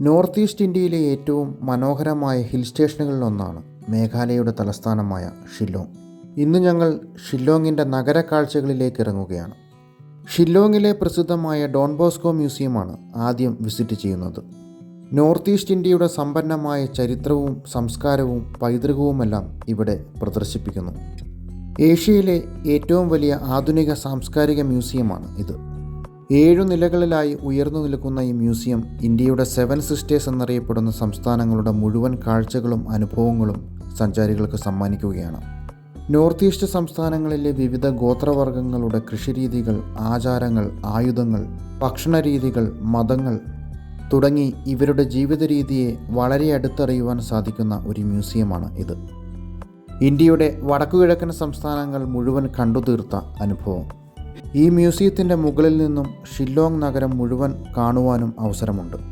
North east ഇന്ത്യയിലെ ഏറ്റവും മനോഹരമായ ഹിൽ സ്റ്റേഷനുകളിലൊന്നാണ് മേഘാലയയുടെ തലസ്ഥാനമായ ഷില്ലോങ്. ഇന്ന് ഞങ്ങൾ ഷില്ലോങ്ങിന്റെ നഗര കാഴ്ചകളിലേക്ക് ഇറങ്ങുകയാണ്. ഷില്ലോങ്ങിലെ പ്രസിദ്ധമായ ഡോൺ ബോസ്കോ മ്യൂസിയമാണ് ആദ്യം വിസിറ്റ് ചെയ്യുന്നത്. നോർത്ത് ഈസ്റ്റ് ഇന്ത്യയുടെ സമ്പന്നമായ ചരിത്രവും സംസ്കാരവും പൈതൃകവുമെല്ലാം ഇവിടെ പ്രദർശിപ്പിക്കുന്നു. ഏഷ്യയിലെ ഏറ്റവും വലിയ ആധുനിക സാംസ്കാരിക മ്യൂസിയമാണ് ഇത്. ഏഴു നിലകളിലായി ഉയർന്നു നിൽക്കുന്ന ഈ മ്യൂസിയം ഇന്ത്യയുടെ സെവൻ സിസ്റ്റേഴ്സ് എന്നറിയപ്പെടുന്ന സംസ്ഥാനങ്ങളുടെ മുഴുവൻ കാഴ്ചകളും അനുഭവങ്ങളും സഞ്ചാരികൾക്ക് സമ്മാനിക്കുകയാണ്. നോർത്ത് ഈസ്റ്റ് സംസ്ഥാനങ്ങളിലെ വിവിധ ഗോത്രവർഗങ്ങളുടെ കൃഷിരീതികൾ ആചാരങ്ങൾ ആയുധങ്ങൾ ഭക്ഷണരീതികൾ മതങ്ങൾ തുടങ്ങി ഇവരുടെ ജീവിത രീതിയെ വളരെ അടുത്തറിയുവാൻ സാധിക്കുന്ന ഒരു മ്യൂസിയമാണ് ഇത്. ഇന്ത്യയുടെ വടക്കുകിഴക്കൻ സംസ്ഥാനങ്ങൾ മുഴുവൻ കണ്ടുതീർത്ത അനുഭവം. ഈ മ്യൂസിയത്തിന്റെ മുകളിൽ നിന്നും ഷില്ലോങ് നഗരം മുഴുവൻ കാണുവാനും അവസരമുണ്ട്.